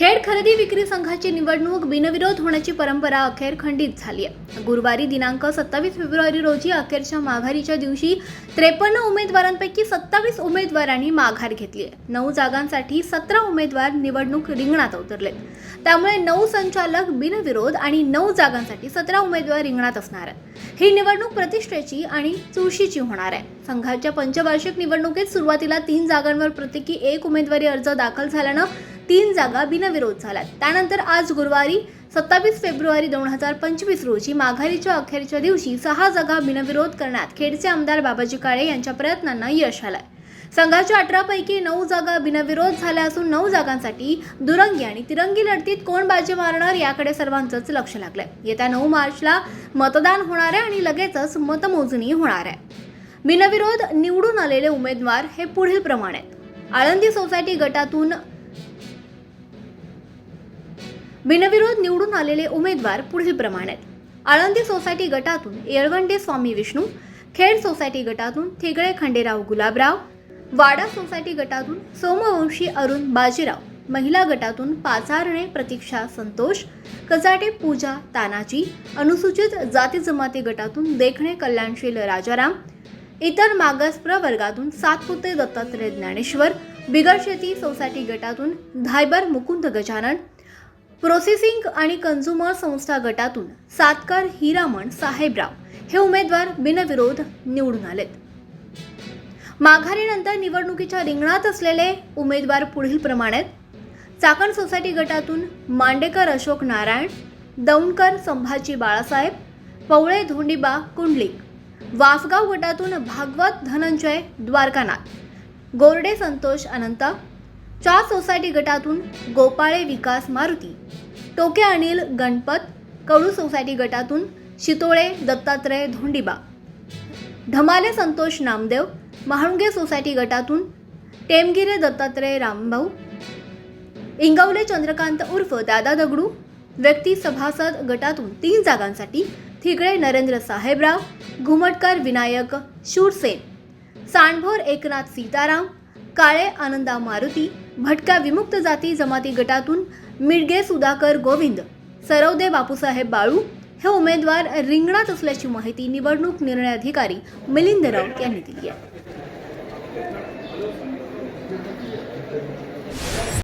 खेड खरेदी विक्री संघाची निवडणूक बिनविरोध होण्याची परंपरा अखेर खंडित झाली आहे. गुरुवारी दिनांक सत्तावीस फेब्रुवारी रोजी अखेरच्या माघारीच्या दिवशी त्रेपन्न उमेदवारांपैकी सत्तावीस उमेदवारांनी माघार घेतली आहे. नऊ जागांसाठी सतरा उमेदवार निवडणूक रिंगणात उतरले त्यामुळे नऊ संचालक बिनविरोध आणि नऊ जागांसाठी सतरा उमेदवार रिंगणात असणार आहेत. ही निवडणूक प्रतिष्ठेची आणि चुरशीची होणार आहे. संघाच्या पंचवार्षिक निवडणुकीत सुरुवातीला तीन जागांवर प्रत्येकी एक उमेदवारी अर्ज दाखल झाल्यानं तीन जागा बिनविरोध झाल्यात. त्यानंतर आज गुरुवारी सत्तावीस फेब्रुवारी दोन हजार पंचवीस रोजी माघारीच्या अखेरच्या दिवशी सहा जागा बिनविरोध करण्यात खेडचे आमदार बाबाजी काळे यांच्या प्रयत्नांना यश आलंय. संघाच्या अठरापैकी नऊ जागा बिनविरोध झाल्या असून नऊ जागांसाठी दुरंगी आणि तिरंगी लढतीत कोण बाजी मारणार याकडे सर्वांचंच लक्ष लागलंय. येत्या नऊ मार्चला मतदान होणार आहे आणि लगेचच मतमोजणी होणार आहे. बिनविरोध निवडून आलेले उमेदवार हे पुढील प्रमाणे आहेत. आळंदी सोसायटी गटातून बिनविरोध निवडून आलेले उमेदवार पुढील प्रमाणे आहेत. आळंदी सोसायटी गटातून येळवंडे स्वामी विष्णू खेड सोसायटी गटातून थिगळे खंडेराव गुलाबराव वाडा सोसायटी गटातून सोमवंशी अरुण बाजीराव महिला गटातून पाचारणे प्रतीक्षा संतोष कचाटे पूजा तानाजी अनुसूचित जाती जमाती गटातून देखणे कल्याणशील राजाराम इतर मागास प्रवर्गातून सातपुते दत्तात्रय ज्ञानेश्वर बिगरशेती सोसायटी गटातून धायबर मुकुंद गजानन प्रोसेसिंग आणि कन्झ्युमर संस्था गटातून सातकर हिरामण साहेबराव हे उमेदवार बिनविरोध निवडून आलेत. माघारीनंतर निवडणुकीच्या रिंगणात असलेले उमेदवार पुढील प्रमाणे चाकण सोसायटी गटातून मांडेकर अशोक नारायण दौंडकर संभाजी बाळासाहेब पवळे धोंडीबा कुंडलिक वासगाव गटातून भागवत धनंजय द्वारकानाथ गोरडे संतोष अनंता चार सोसायटी गटातून गोपाळे विकास मारुती टोके अनिल गणपत कडू सोसायटी गटातून शितोळे दत्तात्रय धोंडीबा धमाले संतोष नामदेव महाळुंगे सोसायटी गटातून टेमगिरे दत्तात्रय रामभाऊ इंगवले चंद्रकांत उर्फ दादा दगडू व्यक्ती सभासद गटातून तीन जागांसाठी थिगळे नरेंद्र साहेबराव घुमटकर विनायक शूरसेन सांडभोर एकनाथ सीताराम काळे आनंदा मारुती भटका विमुक्त जाती जमाती गटातून मिडगे सुधाकर गोविंद सरवदे बापूसाहेब बाळू हे उमेदवार रिंगणात असल्याची माहिती निवडणूक निर्णय अधिकारी मिलिंद राऊत यांनी दिली आहे.